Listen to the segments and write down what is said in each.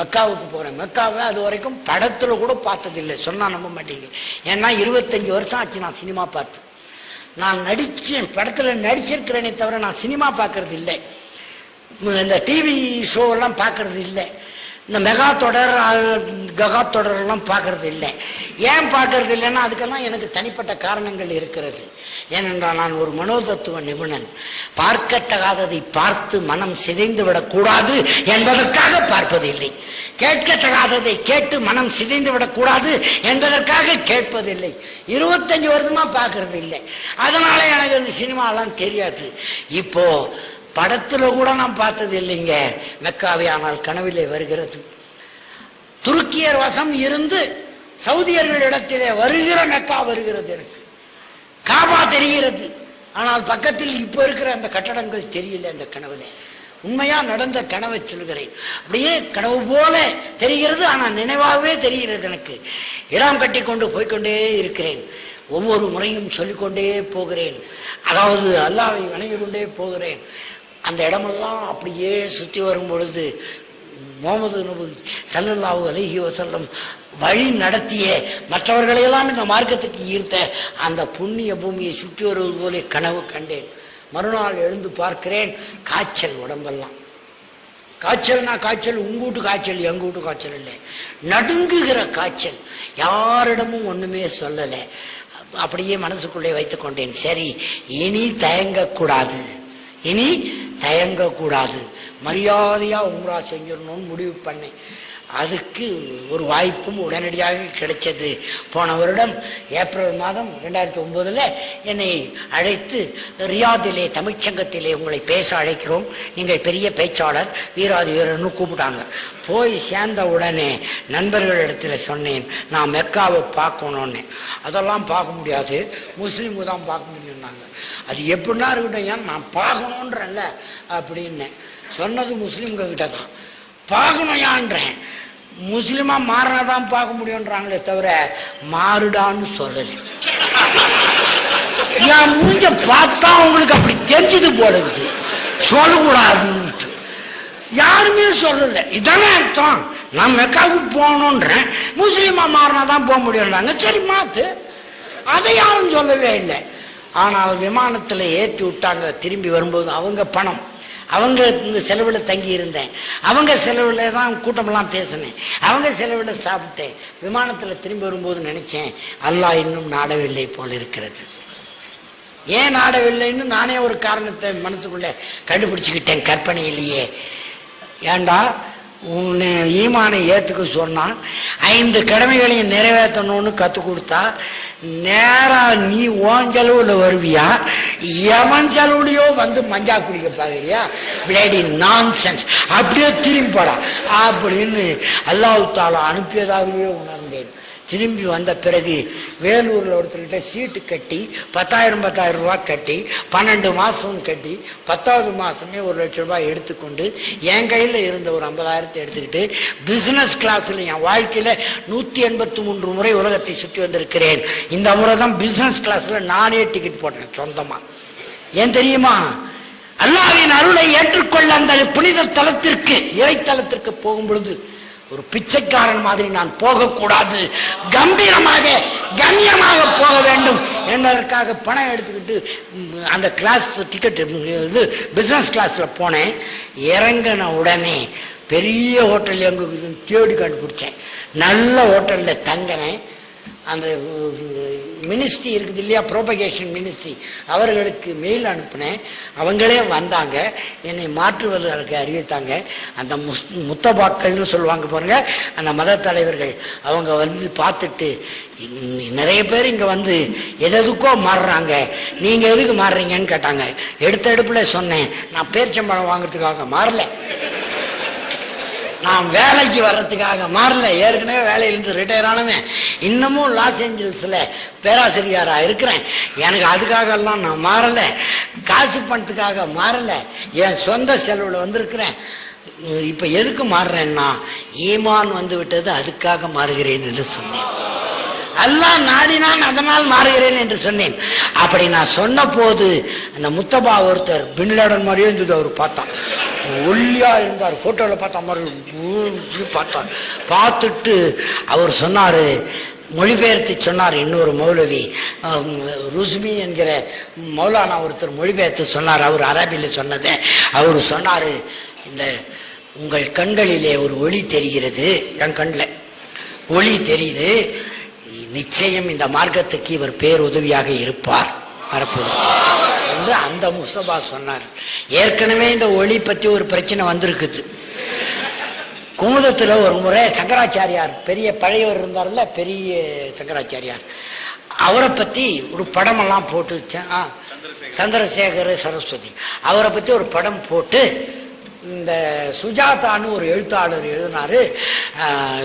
மெக்காவுக்கு போகிறேன் மெக்காவை அது வரைக்கும் படத்தில் கூட பார்த்ததில்லை. சொன்னால் நம்ப மாட்டீங்க. ஏன்னா இருபத்தஞ்சி வருஷம் ஆச்சு நான் சினிமா பார்த்து. நான் நடித்தேன் படத்தில் நடிச்சிருக்கிறேனே தவிர நான் சினிமா பார்க்கறது இல்லை. இந்த டிவி ஷோவெல்லாம் பார்க்கறது இல்லை. இந்த மெகா தொடர் ககா தொடரெல்லாம் பார்க்கறது இல்லை. ஏன் பார்க்கறது இல்லைன்னா அதுக்கெல்லாம் எனக்கு தனிப்பட்ட காரணங்கள் இருக்கிறது. ஏனென்றால் நான் ஒரு மனோதத்துவ நிபுணன். பார்க்கத்தகாததை பார்த்து மனம் சிதைந்து விடக்கூடாது என்பதற்காக பார்ப்பதில்லை கேட்கத்தகாததை கேட்டு மனம் சிதைந்து விடக்கூடாது என்பதற்காக கேட்பதில்லை. இருபத்தஞ்சு வருஷமா பார்க்கறது இல்லை. அதனால எனக்கு அந்த சினிமாலாம் தெரியாது. இப்போ படத்துல கூட நான் பார்த்தது இல்லைங்க. மெக்காவை ஆனால் கனவிலே வருகிறது. துருக்கியர் வசம் இருந்து சவுதியர்களிடத்திலே வருகிற மெக்கா வருகிறது எனக்கு. காபா தெரிகிறது. ஆனால் பக்கத்தில் இப்போ இருக்கிற அந்த கட்டடங்கள் தெரியல அந்த கனவுல. உண்மையா நடந்த கனவை சொல்கிறேன். அப்படியே கனவு போல தெரிகிறது ஆனால் நினைவாகவே தெரிகிறது எனக்கு. இராம் கட்டி கொண்டு போய்க்கொண்டே இருக்கிறேன். ஒவ்வொரு முறையும் சொல்லிக்கொண்டே போகிறேன். அதாவது அல்லாவை வணங்கி கொண்டே போகிறேன். அந்த இடமெல்லாம் அப்படியே சுற்றி வரும் பொழுது முகமது நபு சல்லல்லாஹு அலைஹி வசல்லம் வழி நடத்திய மற்றவர்களையெல்லாம் இந்த மார்க்கத்துக்கு ஈர்த்த அந்த புண்ணிய பூமியை சுற்றி வருவது போல கனவு கண்டேன். மறுநாள் எழுந்து பார்க்கிறேன் காய்ச்சல் உடம்பெல்லாம். காய்ச்சல்னா காய்ச்சல் உங்கூட்டு காய்ச்சல் எங்க வீட்டு காய்ச்சல் இல்லை. நடுங்குகிற காய்ச்சல். யாரிடமும் ஒன்றுமே சொல்லலை. அப்படியே மனசுக்குள்ளே வைத்துக்கொண்டேன் சரி இனி தயங்கக்கூடாது. இனி தயங்கக்கூடாது. மரியாதையாக உம்ரா செஞ்சிடணும்னு முடிவு பண்ணேன் அதுக்கு ஒரு வாய்ப்பும் உடனடியாக கிடைச்சது. போன வருடம் ஏப்ரல் மாதம் ரெண்டாயிரத்தி ஒன்பதுல என்னை அழைத்து ரியாதிலே தமிழ்ச்சங்கத்திலே உங்களை பேச அழைக்கிறோம். நீங்கள் பெரிய பேச்சாளர் வீராதி வீரர்னு கூப்பிட்டாங்க. போய் சேர்ந்த உடனே நண்பர்களிடத்தில் சொன்னேன் நான் மெக்காவை பார்க்கணும்னு. அதெல்லாம் பார்க்க முடியாது. முஸ்லீமு தான் பார்க்க முடியும்னாங்க. அது எப்படின்னா இருக்கட்டும் ஏன் நான் பார்க்கணுன்றேன்ல அப்படின்னேன் சொன்னது முஸ்லீம்க கிட்ட தான். பார்க்கணும் ஏன்றேன் முஸ்லீமாக மாறினா தான் பார்க்க முடியுன்றாங்களே தவிர மாறுடான்னு சொல்லலை. என் மூஞ்ச பார்த்தா உங்களுக்கு அப்படி தெரிஞ்சது போடுது சொல்லக்கூடாதுன்ட்டு யாருமே சொல்லலை. இதானே அர்த்தம். நான் மெக்காவுக்கு போகணுன்றேன். முஸ்லீமா மாறினா தான் போக முடியும்ன்றாங்க. சரி மாத்து. அதை யாரும் சொல்லவே இல்லை. ஆனால் விமானத்தில் ஏற்றி விட்டாங்க. திரும்பி வரும்போது அவங்க பணம். அவங்க இந்த செலவில் தங்கி இருந்தேன். அவங்க செலவில் தான் கூட்டமெல்லாம் பேசினேன். அவங்க செலவில் சாப்பிட்டேன். விமானத்தில் திரும்பி வரும்போது நினச்சேன் அல்லாஹ் இன்னும் நாடவில்லை போல் இருக்கிறது. ஏன் நாடவில்லைன்னு நானே ஒரு காரணத்தை மனசுக்குள்ளே கண்டுபிடிச்சிக்கிட்டேன் கற்பனையிலேயே. ஏண்டா உன்னை ஈமானை ஏற்றுக்க சொன்னால் ஐந்து கடமைகளையும் நிறைவேற்றணும்னு கற்றுக் கொடுத்தா நேராக நீ ஓன் வருவியா? எவன் செலவுலையோ வந்து மஞ்சா குடிக்க பார்க்குறியா? பிளேடி நான் சென்ஸ் அப்படியே திரும்பிப்படா அப்படின்னு அல்லாஹ் தாலா அனுப்பியதாகவே உணர்ந்தேன் திரும்பி வந்த பிறகு வேலூரில் ஒருத்தர்கிட்ட சீட்டு கட்டி பத்தாயிரம் பத்தாயிரம் ரூபா கட்டி பன்னெண்டு மாதம் கட்டி பத்தாவது மாதமே ஒரு லட்ச ரூபாய் எடுத்துக்கொண்டு என் கையில் இருந்த ஒரு ஐம்பதாயிரத்தை எடுத்துக்கிட்டு பிஸ்னஸ் கிளாஸில் என் வாழ்க்கையில் நூற்றி எண்பத்தி மூன்று முறை உலகத்தை சுற்றி வந்திருக்கிறேன். இந்த முறை தான் பிஸ்னஸ் கிளாஸில் நானே டிக்கெட் போட்டேன் சொந்தமாக ஏன் தெரியுமா? அல்லாவின் அருளை ஏற்றுக்கொள்ள அந்த புனித தலத்திற்கு இறைத்தலத்திற்கு போகும் பொழுது ஒரு பிச்சைக்காரன் மாதிரி நான் போகக்கூடாது. கம்பீரமாக கண்ணியமாக போக வேண்டும் என்பதற்காக பணம் எடுத்துக்கிட்டு அந்த கிளாஸ் டிக்கெட் இது பிஸ்னஸ் கிளாஸில் போனேன். இறங்கின உடனே பெரிய ஹோட்டல் எங்கே தேடி கண்டுபிடிச்சேன். நல்ல ஹோட்டலில் தங்கினேன். அந்த மினிஸ்ட்ரி இருக்குது இல்லையா? ப்ரோபகேஷன் மினிஸ்ட்ரி அவர்களுக்கு மெயில் அனுப்பினேன். அவங்களே வந்தாங்க. என்னை மாற்றுவதற்கு அறிவித்தாங்க. அந்த முஸ் முத்தபாக்கள்னு சொல்லுவாங்க பாருங்க. அந்த மத தலைவர்கள் அவங்க வந்து பார்த்துட்டு நிறைய பேர் இங்கே வந்து எதுக்கோ மாறுறாங்க. நீங்கள் எதுக்கு மாறுறீங்கன்னு கேட்டாங்க. எடுத்த எடுப்பில் சொன்னேன். நான் பேரிச்சம்பழம் வாங்குறதுக்காக மாறலை. நான் வேலைக்கு வர்றதுக்காக மாறல. ஏற்கனவே வேலையிலிருந்து ரிட்டையர் ஆனவன். இன்னமும் லாஸ் ஏஞ்சல்ஸில் பேராசிரியராக இருக்கிறேன். எனக்கு அதுக்காகலாம் நான் மாறலை. காசு பணத்துக்காக மாறலை. என் சொந்த செலவில் வந்திருக்கிறேன். இப்போ எதுக்கு மாறுறேன்னா ஈமான் வந்து விட்டது அதுக்காக மாறுகிறேன் என்று சொன்னேன். அல்லாஹ் நாடினான் அதனால் மாறுகிறேன் என்று சொன்னேன். அப்படி நான் சொன்ன போது அந்த முத்தபா ஒருத்தர் பின்லாடன் மாதிரியே இருந்தது அவர் பார்த்தான். ஒல்லியா இருந்தார் போட்டோல பார்த்தா மாதிரி பார்த்தார். பார்த்துட்டு அவர் சொன்னாரு மொழிபெயர்த்து சொன்னார் இன்னொரு மௌலவி. அஹ், ருஸ்மி என்கிற மௌலானா ஒருத்தர் மொழிபெயர்த்து சொன்னார் அவர் அரபியில் சொன்னதை. அவர் சொன்னார் இந்த உங்கள் கண்களிலே ஒரு ஒளி தெரிகிறது என் கண்ணில். ஒளி தெரியுது நிச்சயம் இந்த மார்க்கத்துக்கு இவர் பேருதவியாக இருப்பார். மறப்பது என்று அந்த முஸ்தபா சொன்னார். ஏற்கனவே இந்த ஒளி பற்றி ஒரு பிரச்சனை வந்திருக்குது. குமுதத்தில் ஒரு முறை சங்கராச்சாரியார் பெரிய பழையவர் இருந்தார்ல பெரிய சங்கராச்சாரியார். அவரை பற்றி ஒரு படமெல்லாம் போட்டு ஆ சந்திரசேகர சரஸ்வதி. அவரை பற்றி ஒரு படம் போட்டு இந்த சுஜாதான்னு ஒரு எழுத்தாளர் எழுதினாரு.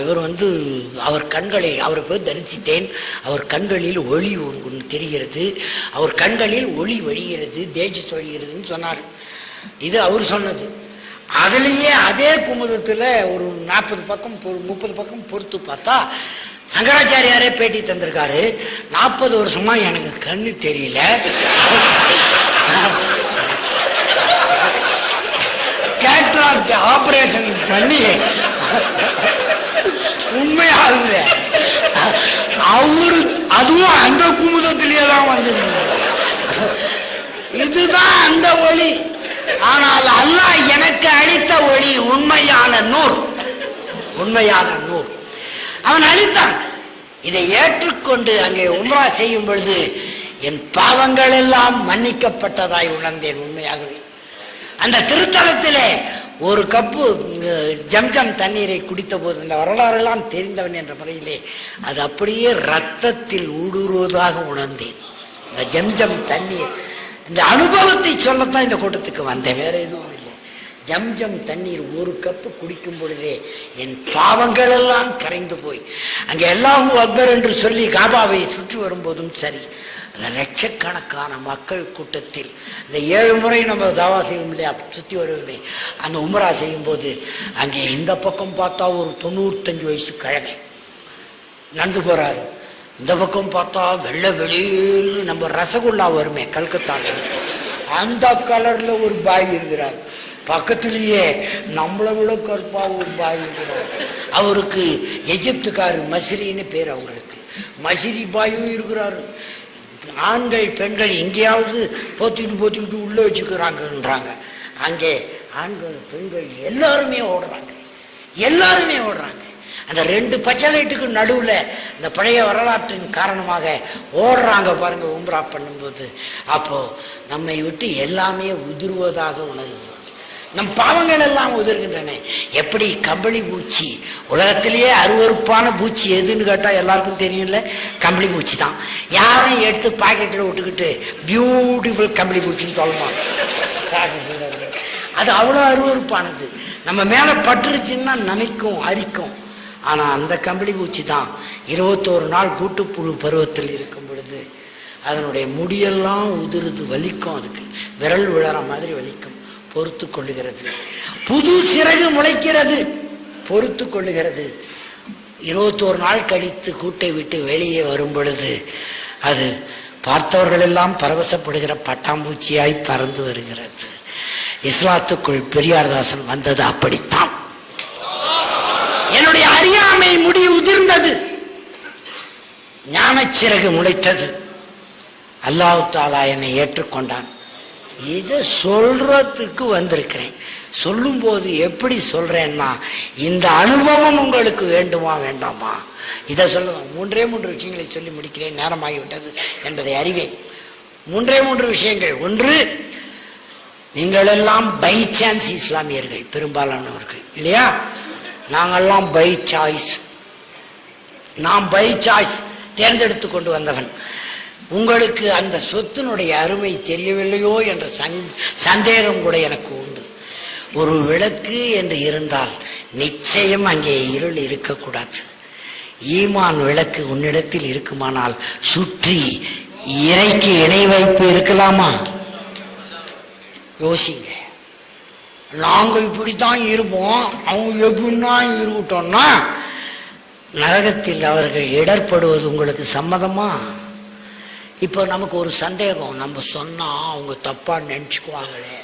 இவர் வந்து அவர் கண்களை அவரை போய் தரிசித்தேன். அவர் கண்களில் ஒளி ஒரு ஒன்று தெரிகிறது. அவர் கண்களில் ஒளி வழிகிறது தேஜஸ் வழிகிறதுன்னு சொன்னார். இது அவர் சொன்னது. அதுலேயே அதே குமுதத்தில் ஒரு நாற்பது பக்கம் பொ- முப்பது பக்கம் பொறுத்து பார்த்தா சங்கராச்சாரியாரே பேட்டி தந்திருக்காரு. நாற்பது வருஷமா எனக்கு கண்ணு தெரியல. கேட்ராக்ட் ஆபரேஷன் பண்ணி உண்மையாகுங்க அவரு அதுவும் அந்த குமுதத்திலேயே தான் வந்திருந்தது. இதுதான் அந்த ஒளி. ஆனால் அல்லாஹ் எனக்கு அளித்த ஒளி உண்மையான நூர். உண்மையான நூர். அவன் அளித்தான். இதை ஏற்றுக்கொண்டு அங்கே உம்ரா செய்யும் பொழுது என் பாவங்கள் எல்லாம் மன்னிக்கப்பட்டதாய் உணர்ந்தேன் உண்மையாகவே. அந்த திருத்தலத்திலே ஒரு கப்பு ஜம்ஜம் தண்ணீரை குடித்த போது இந்த வரலாறெல்லாம் தெரிந்தவன் என்ற முறையிலே அது அப்படியே ரத்தத்தில் ஊடுருவதாக உணர்ந்தேன். இந்த ஜம்ஜம் தண்ணீர் இந்த அனுபவத்தை சொல்லத்தான் இந்த கூட்டத்துக்கு வந்தேன் வேற எதுவும் இல்லை. ஜம்ஜம் தண்ணீர் ஒரு கப்பு குடிக்கும் பொழுதே என் பாவங்கள் எல்லாம் கரைந்து போய் அங்கே எல்லாமும் அக்பர் என்று சொல்லி காபாவை சுற்றி வரும்போதும் சரி லட்சக்கணக்கான மக்கள் கூட்டத்தில் இந்த ஏழு முறை நம்ம தாவா செய்வோம் இல்லையா? சுற்றி வருவோமே. அந்த உமரா செய்யும்போது அங்கே இந்த பக்கம் பார்த்தா ஒரு தொண்ணூத்தஞ்சு வயசு கிழமை நடந்து போகிறாரு இந்த பக்கம் பார்த்தா வெள்ளை வெளியில் நம்ம ரசகுல்லா வருமே கல்கத்தால. அந்த கலரில் ஒரு பாய் இருக்கிறார். பக்கத்திலேயே நம்மளை விட கருப்பா ஒரு பாய் இருக்கிறார். அவருக்கு எஜிப்துக்காரு மசிரின்னு பேர் அவங்களுக்கு. மசிரி பாயும் இருக்கிறாரு. ஆண்கள் பெண்கள் எங்கேயாவது போத்திக்கிட்டு போத்திக்கிட்டு உள்ள வச்சுக்கிறாங்கன்றாங்க. அங்கே ஆண்கள் பெண்கள் எல்லாருமே ஓடுறாங்க. எல்லாருமே ஓடுறாங்க. அந்த ரெண்டு பச்சை லைட்டுக்கு நடுவில் இந்த பழைய வரலாற்றின் காரணமாக ஓடுறாங்க பாருங்க உம்ரா பண்ணும்போது. அப்போ நம்மை விட்டு எல்லாமே உதிர்வதாக உணர்வு நம் பாவங்கள் எல்லாம் உதர்கின்றன. எப்படி கம்பளி பூச்சி? உலகத்திலேயே அருவருப்பான பூச்சி எதுன்னு கேட்டால் எல்லாருக்கும் தெரியும்ல கம்பளி பூச்சி தான். யாரும் எடுத்து பாக்கெட்டில் விட்டுக்கிட்டு பியூட்டிஃபுல் கம்பளி பூச்சின்னு சொல்லலாம் அது அவ்வளோ அருவருப்பானது. நம்ம மேலே பட்டுருச்சுன்னா நமைக்கும் அரிக்கும். ஆனால் அந்த கம்பளி பூச்சி தான் இருபத்தோரு நாள் கூட்டுப்புழு பருவத்தில் இருக்கும் பொழுது அதனுடைய முடியெல்லாம் உதிருது வலிக்கும் அதுக்கு. விரல் விழற மாதிரி வலிக்கும். பொறுத்து கொள்ளுகிறது புது சிறகு முளைக்கிறது. பொறுத்து கொள்ளுகிறது இருபத்தோரு நாள் கழித்து கூட்டை விட்டு வெளியே வரும் பொழுது அது பார்த்தவர்கள் எல்லாம் பரவசப்படுகிற பட்டாம்பூச்சியாய் பறந்து வருகிறது. இஸ்லாத்துக்குள் பெரியார்தாசன் வந்தது அப்படித்தான். என்னுடைய அறியாமை முடி உதிர்ந்தது. ஞானச்சிறகு முளைத்தது. அல்லாஹ் தாலா என்னை ஏற்றுக்கொண்டான். இதை சொல்றதுக்கு வந்திருக்கிறேன். சொல்லும்போது எப்படி சொல்றேன்னா இந்த அனுபவம் உங்களுக்கு வேண்டுமா வேண்டாமா? இதை சொல்லுவேன் மூன்றே மூன்று விஷயங்களை சொல்லி முடிக்கிறேன். நேரமாகிவிட்டது என்பதை அறிவேன். மூன்றே மூன்று விஷயங்கள். ஒன்று நீங்களெல்லாம் பை சான்ஸ் இஸ்லாமியர்கள் பெரும்பாலானவர்கள். இல்லையா? நாங்கெல்லாம் பை சாய்ஸ் நாம் பை சாய்ஸ் தேர்ந்தெடுத்து கொண்டு வந்தவன். உங்களுக்கு அந்த சொத்தினுடைய அருமை தெரியவில்லையோ என்ற சந் சந்தேகம் கூட எனக்கு உண்டு. ஒரு விளக்கு என்று இருந்தால் நிச்சயம் அங்கே இருள் இருக்கக்கூடாது. ஈமான் விளக்கு உன்னிடத்தில் இருக்குமானால் சுற்றி இறைக்கு இணை வைப்பு இருக்கலாமா? யோசிங்க. நாங்கள் இப்படித்தான் இருப்போம். அவங்க எப்படின்னா இருக்கட்டோம்னா நரகத்தில் அவர்கள் இடர்படுவது உங்களுக்கு சம்மதமா? இப்போ நமக்கு ஒரு சந்தேகம். நம்ம சொன்னால் அவங்க தப்பாக நினச்சிக்குவாங்களே.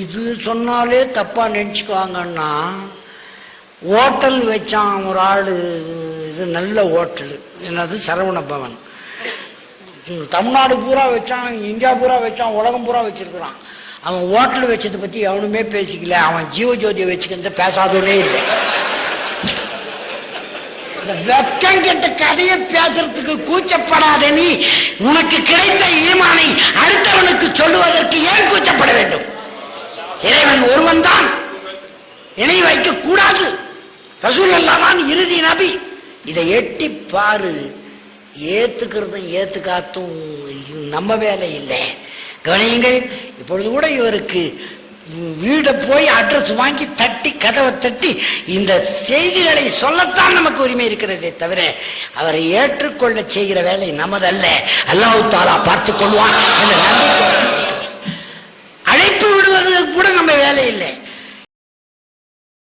இது சொன்னாலே தப்பாக நினச்சிக்குவாங்கன்னா ஹோட்டல் வச்சான் ஒரு ஆள் இது நல்ல ஹோட்டலு. என்னது? சரவண பவன். தமிழ்நாடு பூரா வச்சான் இந்தியா பூரா வச்சான் உலகம் பூரா வச்சிருக்கிறான். அவன் ஹோட்டல் வச்சதை பற்றி எவனுமே பேசிக்கல. அவன் ஜீவஜோதியை வச்சுக்கிட்டு பேசாதோனே இல்லை. வெக்கம் கெட்ட கதையை பேசுறதுக்கு கூச்சப்படாத நீ. உனக்கு கிடைத்த ஈமானை அடுத்தவனுக்கு சொல்லுவதற்கு ஏன் கூச்சப்பட வேண்டும்? இறைவன் ஒருவன் தான் இணை வைக்க கூடாது. ரசூல் தான் இறுதி நபி. இதை எட்டி பாரு. ஏத்துக்கிறதும் ஏத்துக்காத்தும் நம்ம வேலை இல்லை. கவனியுங்கள் இப்பொழுது கூட இவருக்கு வீடை போய் அட்ரஸ் வாங்கி தட்டி கதவை தட்டி இந்த செய்திகளை சொல்லத்தான் நமக்கு உரிமை இருக்கிறதே தவிர அவரை ஏற்றுக்கொள்ள செய்கிற வேலை நமதல்ல. அல்லாஹ் தாலா பார்த்து கொள்வான் என்ற நம்பிக்கை. அழைப்பு விடுவது கூட நம்ம வேலை இல்லை.